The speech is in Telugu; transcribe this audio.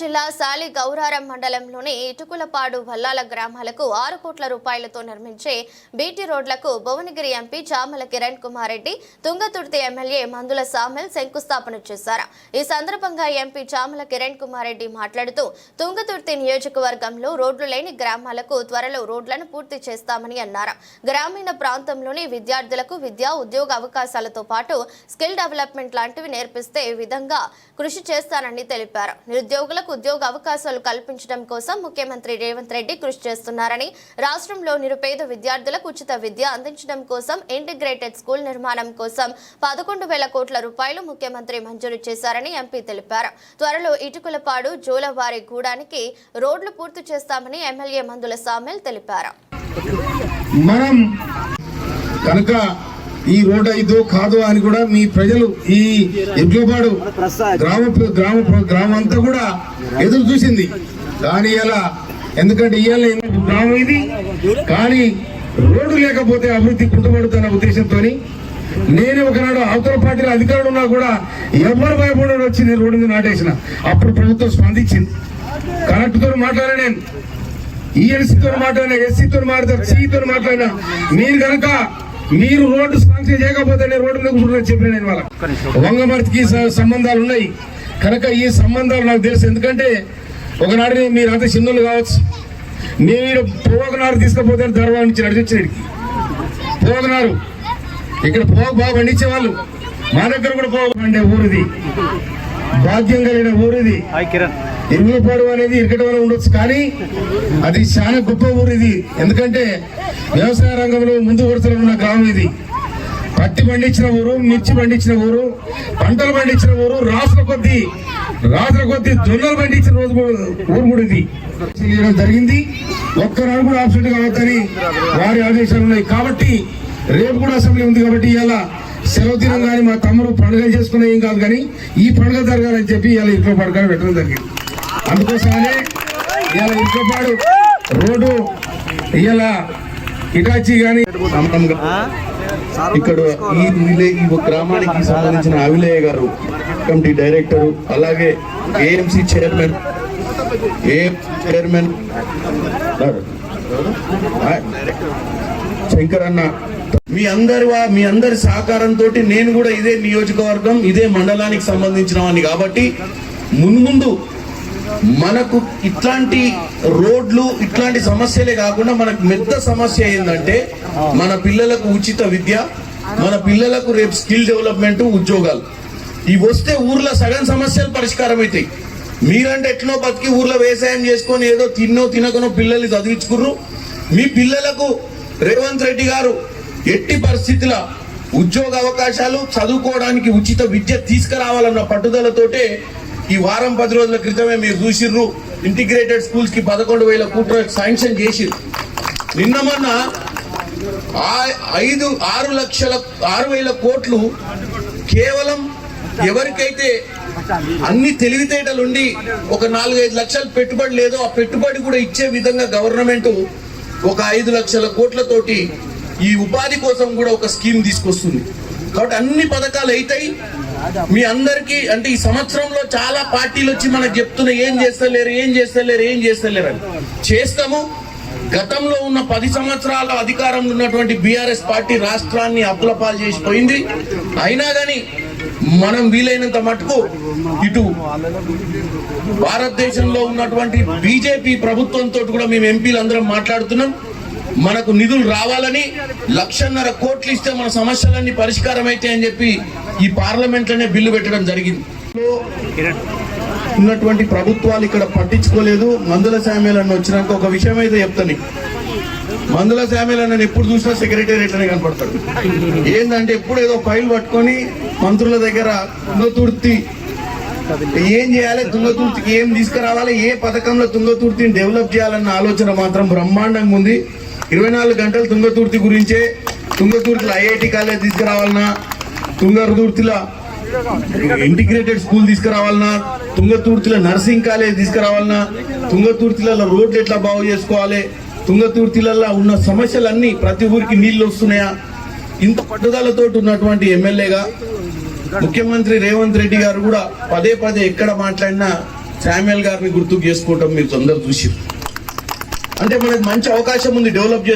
జిల్లా సాలి గౌరారం మండలంలోని ఇటుకులపాడు వల్లాల గ్రామాలకు ఆరు కోట్ల రూపాయలతో నిర్మించే బీటీ రోడ్లకు భువనగిరి ఎంపీ చామల కిరణ్ కుమార్ రెడ్డి తుంగతుర్తి ఎమ్మెల్యే మందుల సామెల్ శంకుస్థాపన చేశారు. ఈ సందర్భంగా ఎంపీ చామల కిరణ్ కుమార్ రెడ్డి మాట్లాడుతూ తుంగతుర్తి నియోజకవర్గంలో రోడ్లు లేని గ్రామాలకు త్వరలో రోడ్లను పూర్తి చేస్తామని అన్నారు. గ్రామీణ ప్రాంతంలోని విద్యార్థులకు విద్యా ఉద్యోగ అవకాశాలతో పాటు స్కిల్ డెవలప్మెంట్ లాంటివి నేర్పిస్తే విధంగా కృషి చేస్తానని తెలిపారు. నిరుద్యోగులకు ఉద్యోగ అవకాశాలు కల్పించడం కోసం ముఖ్యమంత్రి రేవంత్ రెడ్డి కృషి చేస్తున్నారని రాష్ట్రంలో నిరుపేద విద్యార్థులకు ఉచిత విద్య అందించడం కోసం ఇంటిగ్రేటెడ్ స్కూల్ నిర్మాణం కోసం పదకొండు వేల కోట్ల రూపాయలు ముఖ్యమంత్రి మంజూరు చేశారని ఎంపీ తెలిపారు. త్వరలో ఇటుకులపాడు జోలవారి గూడానికి రోడ్లు పూర్తి చేస్తామని ఎమ్మెల్యే మందుల సామెల్ తెలిపారు. మనం కనుక ఈ రోడ్ అయిదో కాదో అని కూడా మీ ప్రజలు ఈ ఎడ్లపాడు గ్రామ గ్రామ గ్రామం అంతా కూడా ఎదురు చూసింది. కానీ ఇలా ఎందుకంటే ఇవాళ గ్రామం ఇది. కానీ రోడ్డు లేకపోతే అభివృద్ధి కుంటుపడుతున్న ఉద్దేశంతో నేను ఒకనాడు అవతల పార్టీల అధికారులు ఉన్నా కూడా ఎవరు భయపడి వచ్చి నేను రోడ్డు మీద నాటేసిన. అప్పుడు ప్రభుత్వం స్పందించింది. కలెక్టర్తో మాట్లాడా నేను. ఈఎన్సీతో మాట్లాడినా ఎస్సీతో మాట్లాడినా సితో మాట్లాడినా. మీరు కనుక మీరు రోడ్డు శాంక్షన్ చేయకపోతే నేను రోడ్డు మీద కూర్చుంటున్నా చెప్పిన నేను వాళ్ళ వంగమర్తికి సంబంధాలు ఉన్నాయి. కనుక ఈ సంబంధాలు నాకు తెలుసు. ఎందుకంటే ఒకనాడు మీరు అంత చిన్నోళ్ళు కావచ్చు. మీరు పోగనారు తీసుకపోతే ధర్వా నుంచి నడిచొచ్చినడికి పోగనారు ఇక్కడ పోగ బాగా పండించే వాళ్ళు మా దగ్గర కూడా పోగ పండే ఊరిది. భాగ్యం కలిగిన ఊరిది. కిరణ్. ఇరుగుపాడు అనేది ఇరకటంలో ఉండొచ్చు కానీ అది చాలా గొప్ప ఊరు ఇది. ఎందుకంటే వ్యవసాయ రంగంలో ముందు వరుసలో ఉన్న గ్రామం ఇది. పత్తి పండించిన ఊరు మిర్చి పండించిన ఊరు పంటలు పండించిన ఊరు రాసుల కొద్దీ రాసుల కొద్దీ జొన్నలు పండించిన రోజు ఊరు కూడా ఇది. చేయడం జరిగింది. ఒక్కనాడు కూడా ఆబ్సెంట్ కావద్దని వారి ఆదేశాలు ఉన్నాయి. కాబట్టి రేపు కూడా అసెంబ్లీ ఉంది కాబట్టి ఇవాళ సెలవు దినం కానీ మా తమ్ముడు పండుగ చేసుకునే ఏం కాదు కానీ ఈ పండుగ జరగాలని చెప్పి ఇలా ఇంట్లో పడకాలు పెట్టడం జరిగింది. అందుకోసమనే ఇలా ఇంట్లోపాడు రోడ్డు ఇలా ఇటాచి కానీ ఇక్కడ ఈ విలే ఈ గ్రామానికి సంబంధించిన అవిలేయ గారు కమిటీ డైరెక్టర్ అలాగే ఏఎంసీ చైర్మన్ ఏ చైర్మన్ శంకర్ అన్న. మీ అందరి మీ అందరి సహకారంతో నేను కూడా ఇదే నియోజకవర్గం ఇదే మండలానికి సంబంధించిన వాడిని కాబట్టి మున్ముందు మనకు ఇట్లాంటి రోడ్లు ఇట్లాంటి సమస్యలే కాకుండా మనకు పెద్ద సమస్య ఏంటంటే మన పిల్లలకు ఉచిత విద్య మన పిల్లలకు రేపు స్కిల్ డెవలప్మెంట్ ఉద్యోగాలు. ఇవి వస్తే ఊర్లో సగం సమస్యలు పరిష్కారం అవుతాయి మీరంటే ఎట్నో బతికి ఊర్లో వ్యవసాయం చేసుకొని ఏదో తిన్నో తినకనో పిల్లల్ని చదివించుకుర్రు. మీ పిల్లలకు రేవంత్ రెడ్డి గారు ఎట్టి పరిస్థితుల ఉద్యోగ అవకాశాలు చదువుకోవడానికి ఉచిత విద్య తీసుకురావాలన్న పట్టుదలతోటే ఈ వారం పది రోజుల క్రితమే మీరు చూసిర్రు ఇంటిగ్రేటెడ్ స్కూల్స్కి పదకొండు వేల కోట్ల శాంక్షన్ చేసిర్రు. నిన్న మొన్న ఐదు ఆరు లక్షల ఆరు వేల కోట్లు కేవలం ఎవరికైతే అన్ని తెలివితేటలుండి ఒక నాలుగైదు లక్షలు పెట్టుబడి లేదో ఆ పెట్టుబడి కూడా ఇచ్చే విధంగా గవర్నమెంట్ ఒక ఐదు లక్షల కోట్లతోటి ఈ ఉపాధి కోసం కూడా ఒక స్కీమ్ తీసుకొస్తుంది. కాబట్టి అన్ని పథకాలు అవుతాయి మీ అందరికీ అంటే ఈ సంవత్సరంలో చాలా పార్టీలు వచ్చి మనకు చెప్తున్నా ఏం చేస్తలేరు ఏం చేస్తలేరు ఏం చేస్తలేరు అని. చేస్తాము. గతంలో ఉన్న పది సంవత్సరాల అధికారంలో ఉన్నటువంటి బీఆర్ఎస్ పార్టీ రాష్ట్రాన్ని అప్పులపాలు చేసిపోయింది అయినా కానీ మనం వీలైనంత మటుకు ఇటు భారతదేశంలో ఉన్నటువంటి బీజేపీ ప్రభుత్వంతో కూడా మేము ఎంపీలు అందరం మాట్లాడుతున్నాం. మనకు నిధులు రావాలని లక్షన్నర కోట్లు ఇస్తే మన సమస్యలన్నీ పరిష్కారం అయితే అని చెప్పి ఈ పార్లమెంట్లోనే బిల్లు పెట్టడం జరిగింది. ఉన్నటువంటి ప్రభుత్వాలు ఇక్కడ పట్టించుకోలేదు. మందుల శామ్యాలన్న వచ్చినాక ఒక విషయం అయితే చెప్తాను. మందుల శామ్యాలన్న ఎప్పుడు చూసినా సెక్రటేరియట్లనే కనపడతాడు. ఏంటంటే ఎప్పుడు ఏదో ఫైల్ పట్టుకొని మంత్రుల దగ్గర తుంగతుర్తి ఏం చేయాలి తుంగతుర్తికి ఏం తీసుకురావాలి ఏ పథకంలో తుంగతుర్తిని డెవలప్ చేయాలన్న ఆలోచన మాత్రం బ్రహ్మాండంగా ఉంది. ఇరవై నాలుగు గంటలు తుంగతుర్తి గురించే తుంగతుర్తిలో ఐఐటి కాలేజ్ తీసుకురావాలన్నా తుంగతుర్తిలో ఇంటిగ్రేటెడ్ స్కూల్ తీసుకురావాలన్నా తుంగతుర్తిలో నర్సింగ్ కాలేజ్ తీసుకురావాలన్నా తుంగతుర్తిలలో రోడ్లు ఎట్లా బాగు చేసుకోవాలి తుంగతుర్తిలలో ఉన్న సమస్యలన్నీ ప్రతి ఊరికి నీళ్ళు వస్తున్నాయా? ఇంత పట్టుదలతో ఉన్నటువంటి ఎమ్మెల్యేగా ముఖ్యమంత్రి రేవంత్ రెడ్డి గారు కూడా పదే పదే ఎక్కడ మాట్లాడినా శామ్యుల్ గారిని గుర్తుకు చేసుకోవటం మీరు తొందర చూసి అంటే మనకు మంచి అవకాశం ఉంది డెవలప్ చేసు